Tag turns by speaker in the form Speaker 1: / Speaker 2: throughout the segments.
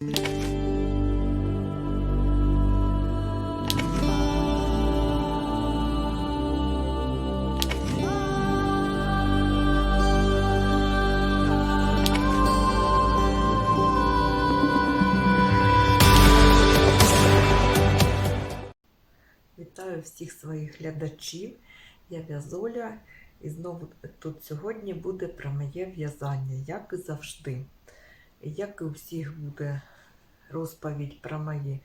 Speaker 1: Вітаю всіх своїх глядачів. Я В'язоля. І знову тут сьогодні буде про моє в'язання, як і завжди. Як і у всіх буде розповідь про мої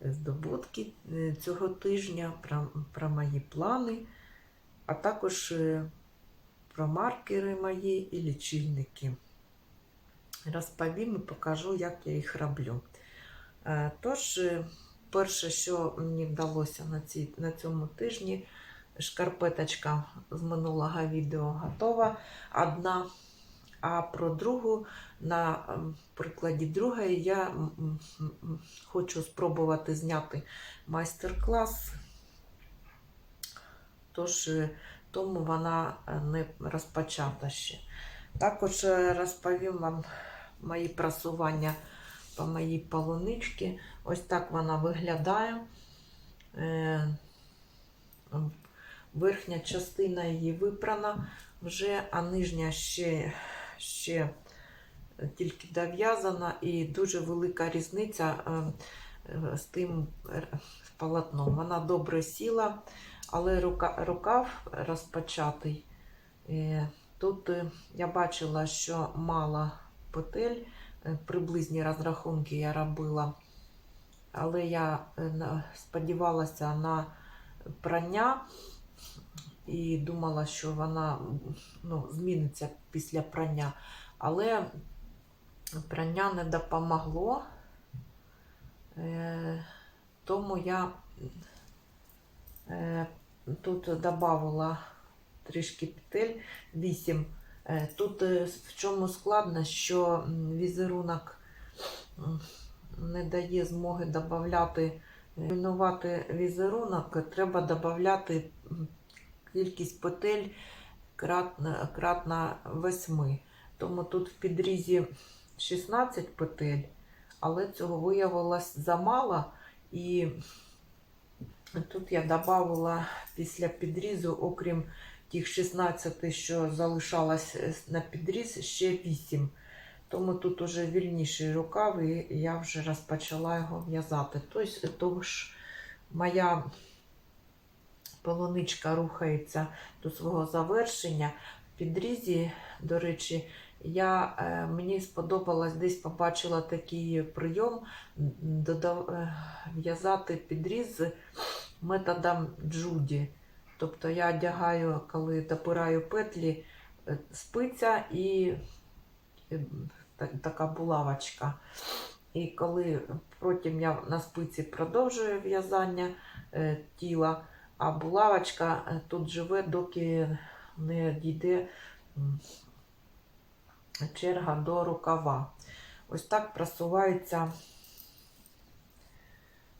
Speaker 1: здобутки е, цього тижня, про, про мої плани, а також е, про маркери мої і лічильники. Розповім і покажу, як я їх роблю. Е, Тож, е, перше, що мені вдалося на, цій, на цьому тижні, шкарпеточка з минулого відео готова одна. А про другу, на ем, прикладі другої, я хочу спробувати зняти майстер-клас, тож е, тому вона е, не розпочата ще. Також е, розповім вам мої просування по моїй полуничці. Ось так вона виглядає. Верхня частина її випрана вже, а нижня ще, ще тільки дов'язана і дуже велика різниця е, е, з тим е, полотном. Вона добре сіла, але рукав розпочатий. Тут я бачила, що мало петель, приблизні розрахунки я робила, але я сподівалася на прання і думала, що вона ну, зміниться після прання. Але прання не допомогло, е, тому я е, тут додавала трішки петель 8. Е, Тут в чому складно, що візерунок не дає змоги додати, руйнувати візерунок, треба додати кількість петель кратна, кратна 8. Тому тут в підрізі 16 петель, але цього виявилось замало. І тут я додавала після підрізу, окрім тих 16, що залишалось на підріз, ще 8. Тому тут уже вільніший рукав, і я вже розпочала його в'язати. Тобто, моя полуничка рухається до свого завершення. В підрізі, до речі, я, е, мені сподобалось, десь побачила такий прийом е, в'язати підріз методом джуді. Тобто я одягаю, коли допираю петлі, е, спиця і та- така булавочка. І коли потім я на спиці продовжую в'язання тіла, а булавочка е, тут живе, доки не дійде черга до рукава. Ось так просувається,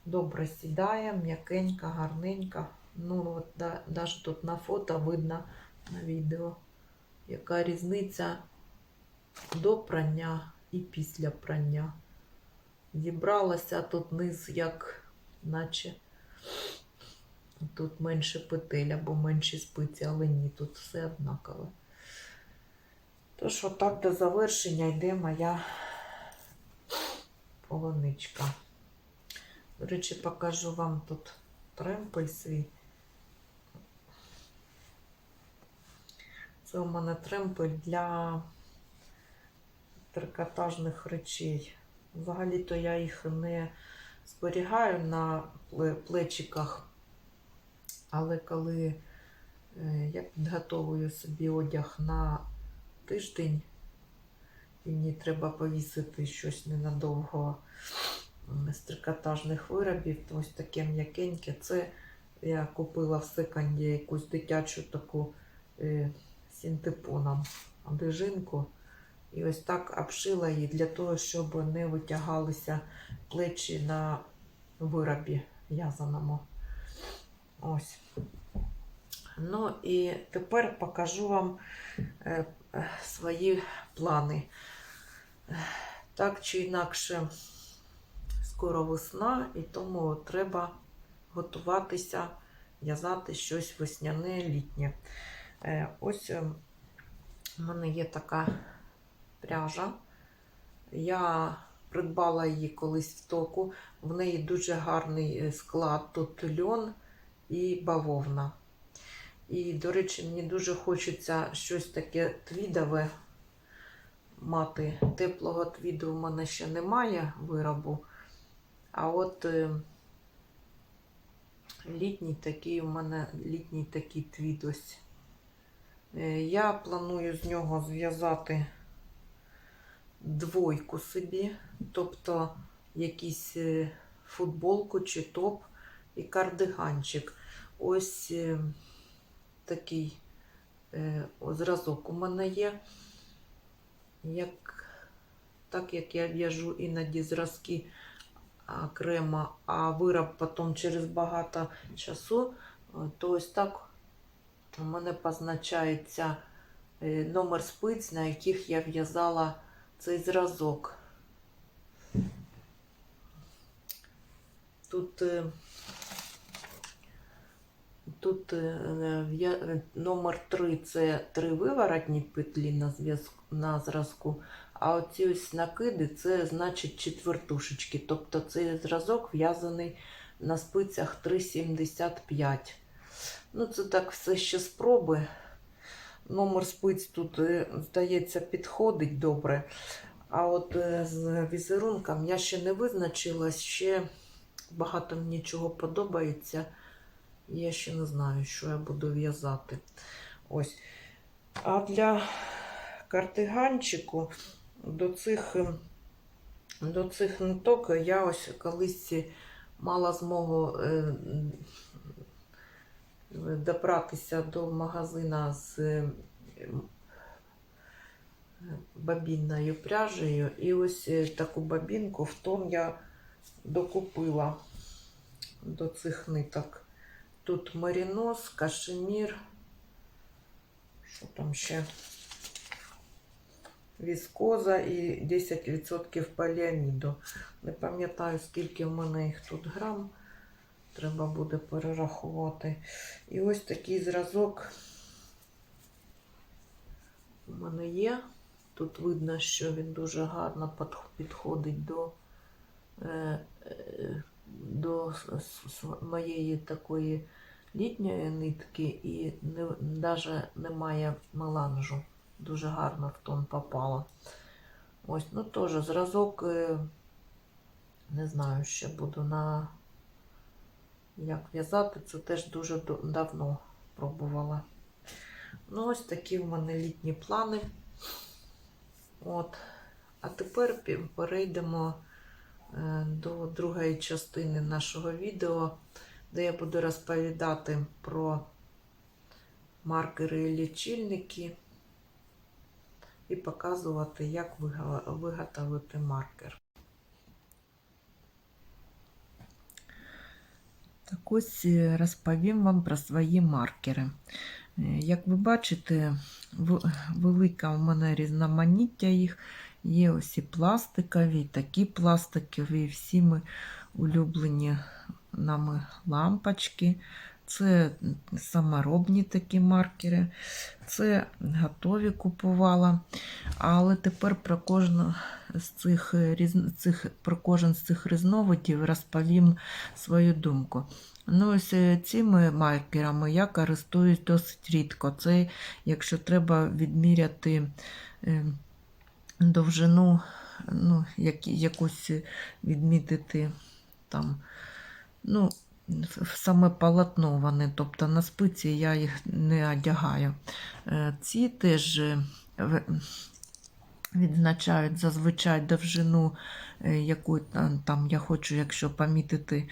Speaker 1: добре сідає, м'якенька, гарненька. Ну, от навіть тут на фото видно на відео, яка різниця до прання і після прання. Зібралася тут низ, як наче тут менше петель або менші спиці, але ні, тут все однакове. Тож, отак до завершення йде моя полоничка. До речі, покажу вам тут тремпель свій. Це у мене тремпель для трикотажних речей. Взагалі-то я їх не зберігаю на плечиках, але коли е, я підготовую собі одяг на тиждень, і мені треба повісити щось ненадовго з трикотажних виробів, то ось таке м'якеньке. Це я купила в секонді якусь дитячу таку е, синтепоном одежинку. І ось так обшила її для того, щоб не витягалися плечі на виробі в'язаному. Ось. Ну і тепер покажу вам е, е, свої плани. Так чи інакше, скоро весна, і тому треба готуватися, в'язати щось весняне, літнє. Е, Ось у мене є така пряжа. Я придбала її колись в току. В неї дуже гарний склад. Тут льон і бавовна. І, до речі, мені дуже хочеться щось таке твідове мати. Теплого твіду в мене ще немає виробу. А от е, літній такий у мене літній такий твід ось. Е, Я планую з нього зв'язати двойку собі, тобто якийсь е, футболку чи топ і кардиганчик. Ось е, такий е, зразок у мене є. Як, так як я в'яжу іноді зразки окремо, а вироб потім через багато часу, е, то ось так у мене позначається номер спиць, на яких я в'язала цей зразок. Тут, тут е, е, номер 3 це три виворотні петлі на, на зразку, а оці ось накиди це значить четвертушечки. Тобто цей зразок в'язаний на спицях 3,75. Ну, це так все ще спроби. Номер спиць тут, е, здається, підходить добре. А от е, з візерунком я ще не визначилась, ще багато мені чого подобається. Я ще не знаю, що я буду в'язати. Ось. А для картиганчику до цих, до цих ниток я ось колись мала змогу е, добратися до магазина з е, бабінною пряжею. І ось е, таку бабінку в том я докупила до цих ниток. Тут марінос, кашемір. Що там ще? Віскоза і 10% поліаміду. Не пам'ятаю, скільки в мене їх тут грам. Треба буде перерахувати. І ось такий зразок у мене є. Тут видно, що він дуже гарно підходить до, е, е, до моєї такої літньої нитки і навіть немає меланжу. Дуже гарно в тон попало. Ось, ну теж зразок, е, не знаю, ще буду на як в'язати, це теж дуже давно пробувала. Ну, ось такі в мене літні плани. От. А тепер перейдемо до другої частини нашого відео, де я буду розповідати про маркери і лічильники і показувати, як виготовити маркер. Так ось е, розповім вам про свої маркери. Е, Як ви бачите, велика у мене різноманіття їх. Є ось і пластикові, і такі пластикові, всі ми улюблені нами лампочки. Це саморобні такі маркери. Це готові купувала. Але тепер про кожну з цих, цих, про кожен з цих різновидів розповім свою думку. Ну, ось е, цими маркерами я користуюсь досить рідко. Це якщо треба відміряти е, довжину, ну, як, якусь відмітити там, ну, саме полотно вони, тобто на спиці я їх не одягаю. Е, Ці теж е, відзначають зазвичай довжину, е, яку там, я хочу, якщо помітити,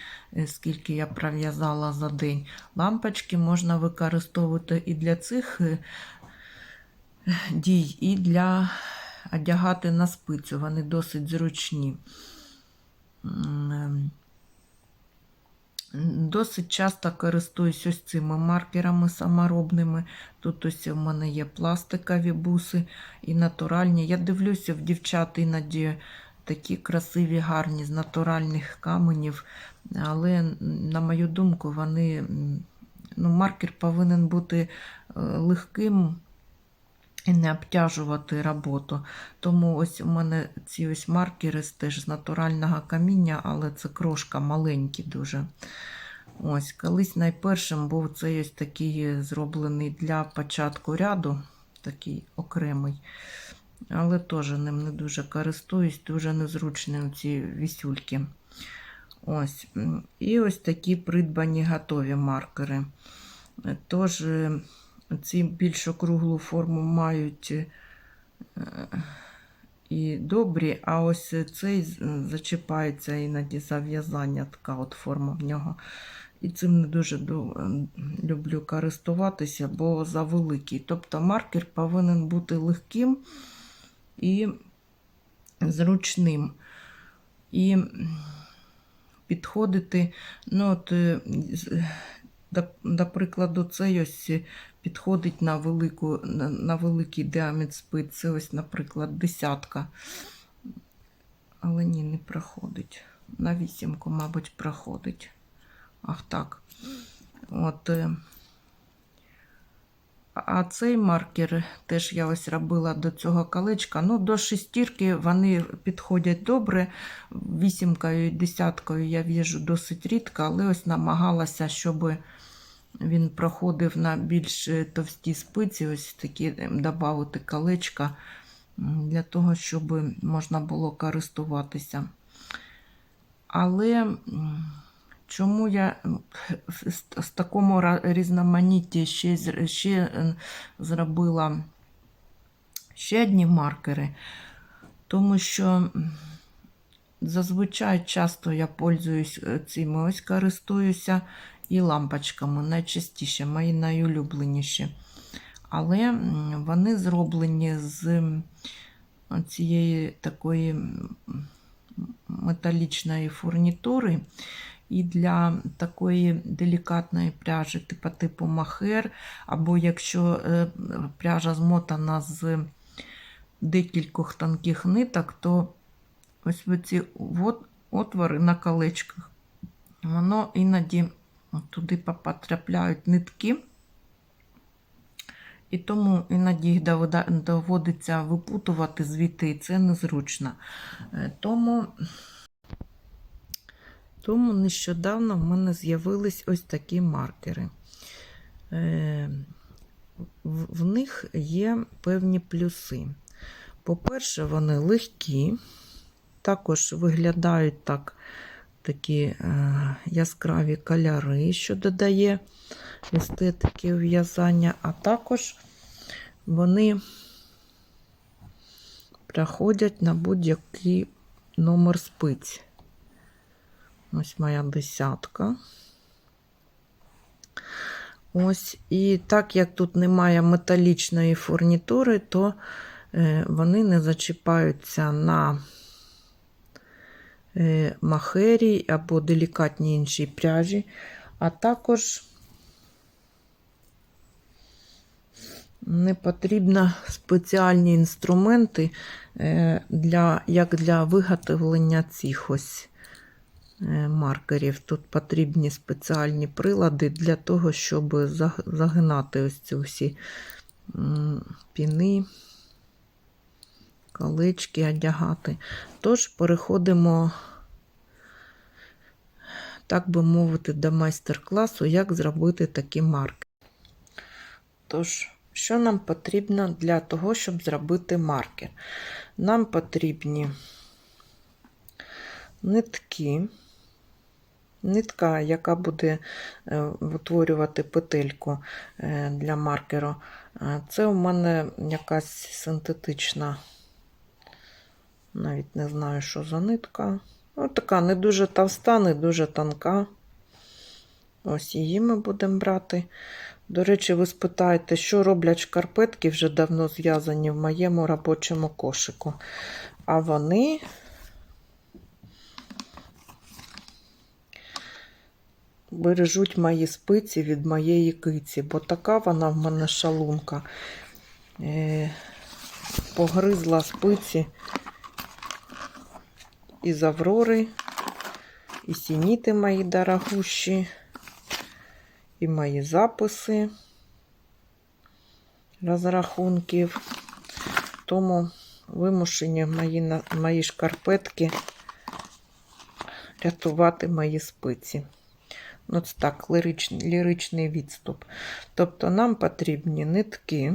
Speaker 1: скільки я пров'язала за день. Лампочки можна використовувати і для цих дій, і для одягати на спицю. Вони досить зручні. Ем, Досить часто користуюсь ось цими маркерами саморобними. Тут ось у мене є пластикові буси і натуральні. Я дивлюся в дівчат іноді такі красиві, гарні, з натуральних каменів. Але, на мою думку, вони, ну, маркер повинен бути е, легким і не обтяжувати роботу. Тому ось у мене ці ось маркери теж з натурального каміння, але це крошка маленькі дуже. Ось, колись найпершим був цей ось такий зроблений для початку ряду, такий окремий. Але теж ним не дуже користуюсь, дуже незручні ці вісюльки. Ось. І ось такі придбані готові маркери. Тож е, ці більш округлу форму мають е, і добрі, а ось цей зачіпається іноді за в'язання, така от форма в нього. І цим не дуже люблю користуватися, бо завеликий. Тобто маркер повинен бути легким і зручним. І підходити, ну, от, е, до прикладу, цей ось підходить на, велику, на, на великий діаметр спиць. Це ось, наприклад, десятка. Але ні, не проходить. На вісімку, мабуть, проходить. Ах так. От. е, А цей маркер теж я ось робила до цього колечка. Ну, до шестірки вони підходять добре. Вісімкою і десяткою я в'їжджу досить рідко, але ось намагалася, щоб він проходив на більш е, товсті спиці, ось такі додати колечка, для того, щоб можна було користуватися. Але чому я з, такому різноманітті ще, ще е, зробила ще одні маркери? Тому що зазвичай часто я пользуюсь е, цими, ось користуюся і лампочками, найчастіше, мої найулюбленіші. Але вони зроблені з цієї такої металічної фурнітури. І для такої делікатної пряжі, типу типу махер, або якщо е, пряжа змотана з декількох тонких ниток, то ось ці отвори на колечках, воно іноді туди потрапляють нитки, і тому іноді їх доводиться випутувати звідти, і це незручно. Е, Тому, тому нещодавно в мене з'явились ось такі маркери. Е, В в них є певні плюси. По-перше, вони легкі, також виглядають так такі е, яскраві кольори, що додає естетики в'язання, а також вони проходять на будь-який номер спиць. Ось моя десятка. Ось, і так як тут немає металічної фурнітури, то е, вони не зачіпаються на махері або делікатній іншій пряжі, а також не потрібно спеціальні інструменти е, для, як для виготовлення цих ось е, маркерів. Тут потрібні спеціальні прилади для того, щоб загинати ось ці всі піни, колечки одягати. Тож переходимо, так би мовити, до майстер-класу, як зробити такі марки. Тож, що нам потрібно для того, щоб зробити маркер? Нам потрібні нитки, нитка, яка буде е, утворювати петельку е, для маркеру. Е, Це у мене якась синтетична, навіть не знаю, що за нитка. Ось така не дуже товста, не дуже тонка. Ось її ми будемо брати. До речі, ви спитаєте, що роблять шкарпетки вже давно зв'язані в моєму робочому кошику. А вони бережуть мої спиці від моєї киці, бо така вона в мене шалунка. Е, погризла спиці із Аврори, і сініти мої дорогущі, і мої записи розрахунків. Тому вимушені мої, мої шкарпетки рятувати мої спиці. Ну, це так, ліричний, ліричний відступ. Тобто нам потрібні нитки,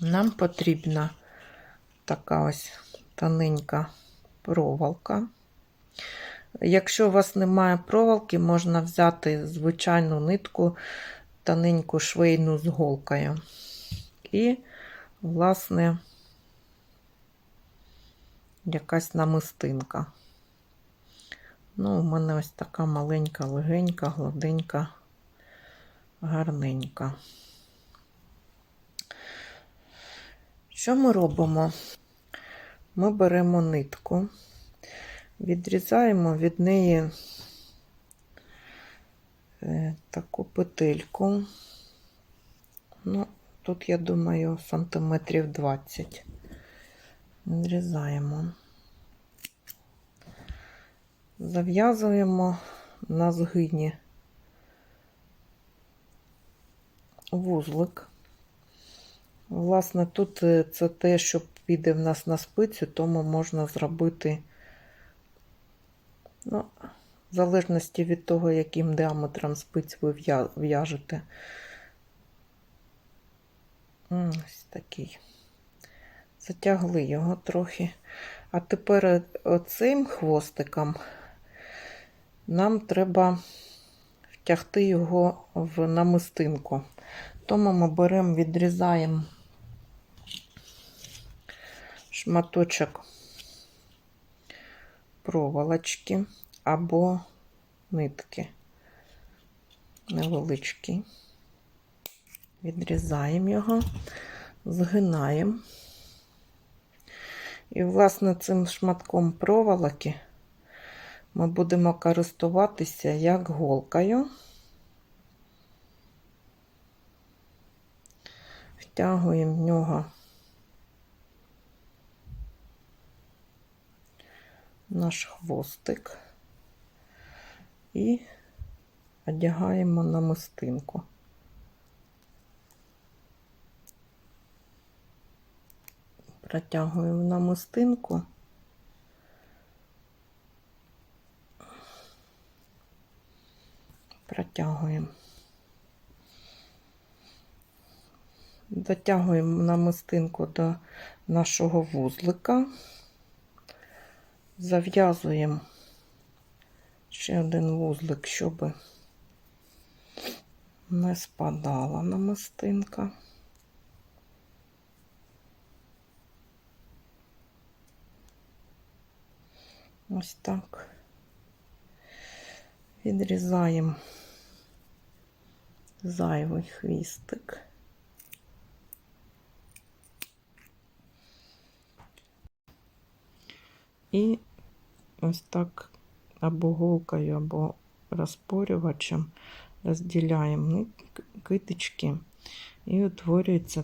Speaker 1: нам потрібна така ось тоненька проволока. Якщо у вас немає проволоки, можна взяти звичайну нитку, тоненьку швейну з голкою. І, власне, якась намистинка. Ну, у мене ось така маленька, легенька, гладенька, гарненька. Що ми робимо? Ми беремо нитку, відрізаємо від неї е, таку петельку. Ну, тут, я думаю, сантиметрів 20. Відрізаємо. Зав'язуємо на згині вузлик. Власне, тут е, це те, що піде в нас на спицю, тому можна зробити, ну, в залежності від того, яким діаметром спиць ви в'яжете. Ось такий. Затягли його трохи. А тепер е, оцим хвостиком нам треба втягти його в намистинку. Тому ми беремо, відрізаємо шматочок проволочки або нитки невеличкий. Відрізаємо його, згинаємо. І, власне, цим шматком проволоки ми будемо користуватися як голкою. Втягуємо в нього наш хвостик і одягаємо на мистинку. Протягуємо на мистинку. Протягуємо. Дотягуємо намистинку до нашого вузлика, зав'язуємо ще один вузлик, щоб не спадала намистинка. Ось так. Відрізаємо зайвий хвістик. І ось так або голкою, або розпорювачем розділяємо китички, і утворюється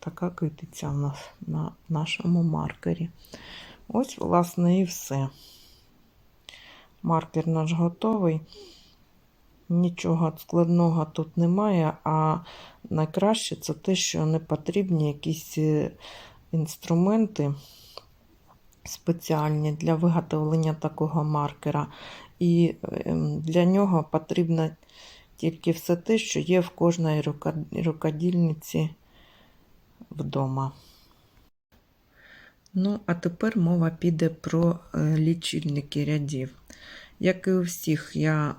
Speaker 1: така китиця у нас на нашому маркері. Ось, власне, і все. Маркер наш готовий. Нічого складного тут немає, а найкраще це те, що не потрібні якісь е, інструменти спеціальні для виготовлення такого маркера. І ем, для нього потрібно тільки все те, що є в кожної рукодільниці вдома. Ну, а тепер мова піде про е, лічильники рядів. Як і у всіх, я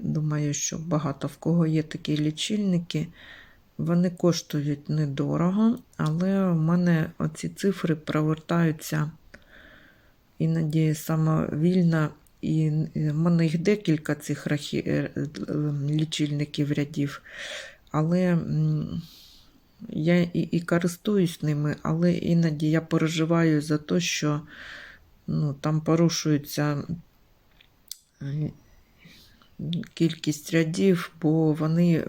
Speaker 1: думаю, що багато в кого є такі лічильники. Вони коштують недорого, але в мене оці цифри провертаються іноді самовільно, і в мене їх декілька цих е, лічильників рядів, але я і, і користуюсь ними, але іноді я переживаю за те, що ну, там порушуються е, кількість рядів, бо вони е,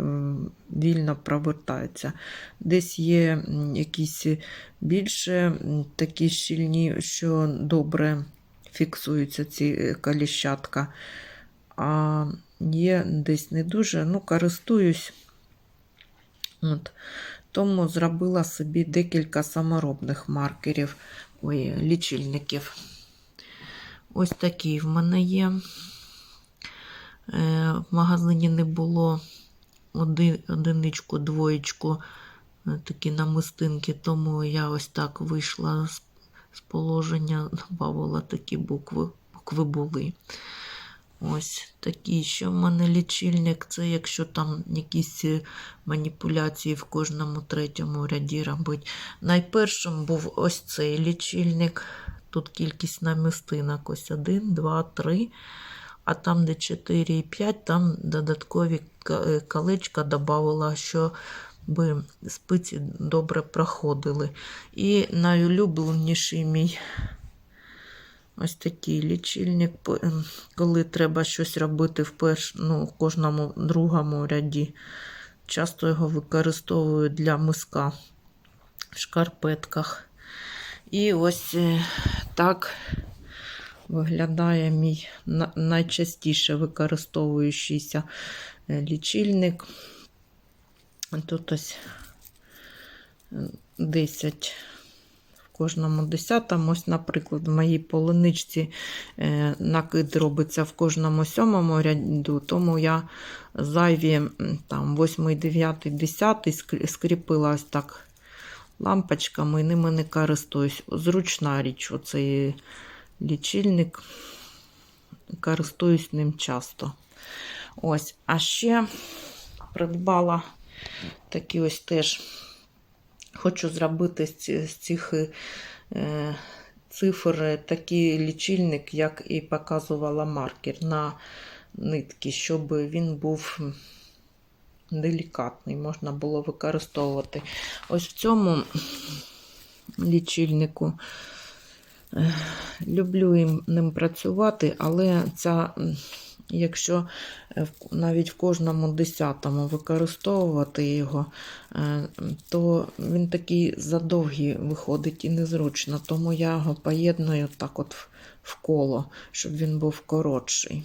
Speaker 1: вільно провертаються. Десь є якісь більше такі щільні, що добре фіксуються ці е, коліщатка, а є десь не дуже, ну, користуюсь. От. Тому зробила собі декілька саморобних маркерів, ой, лічильників. Ось такий в мене є. Е, В магазині не було один, одиничку, двоєчку, е, такі намистинки, тому я ось так вийшла з, з положення, додавала такі букви, букви були. Ось такий ще в мене лічильник. Це якщо там якісь е, маніпуляції в кожному третьому ряді робить. Найпершим був ось цей лічильник. Тут кількість намистинок ось 1, 2, 3. А там, де 4 і 5, там додаткові е, колечка додавала, щоб спиці добре проходили. І найулюбленіший мій ось такий лічильник, ем, коли треба щось робити в, перш, ну, в кожному другому ряді. Часто його використовую для миска в шкарпетках. І ось е, так виглядає мій найчастіше використовуючийся е, лічильник. Тут ось е, 10 в кожному десятому. Ось, наприклад, в моїй полуничці е, накид робиться в кожному сьомому ряду, тому я зайві там 8, 9, 10 скр- скріпила ось так лампочками і ними не користуюсь. Зручна річ, оцей лічильник. Користуюсь ним часто. Ось, а ще придбала такі ось теж. Хочу зробити з цих е, цифр такий лічильник, як і показувала маркер на нитки, щоб він був делікатний, можна було використовувати. Ось в цьому лічильнику люблю ним працювати, але ця, якщо е, навіть в кожному десятому використовувати його, е, то він такий задовгий виходить і незручно. Тому я його поєдную так от в коло, щоб він був коротший.